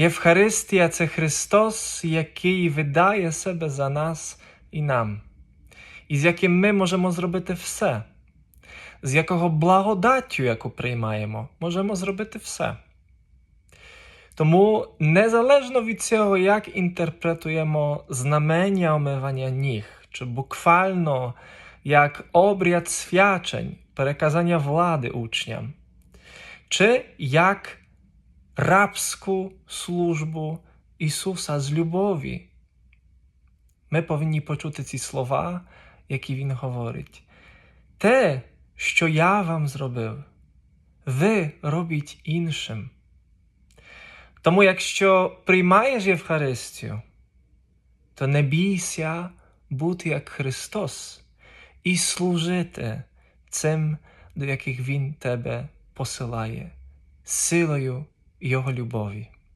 Євхаристія це Христос, який видає себе за нас і нам, і з яким ми можемо зробити все, з якого благодаттю, яку приймаємо, можемо зробити все. Тому незалежно від цього, як інтерпретуємо знамення омивання ніг, чи буквально як обряд свячень, переказання влади учням, чи як рабську службу Ісуса з любові, ми повинні почути ці слова, які Він говорить. Те, що я вам зробив, ви робіть іншим. Тому, якщо приймаєш Євхаристію, то не бійся бути як Христос і служити цим, до яких Він тебе посилає, силою Його любові.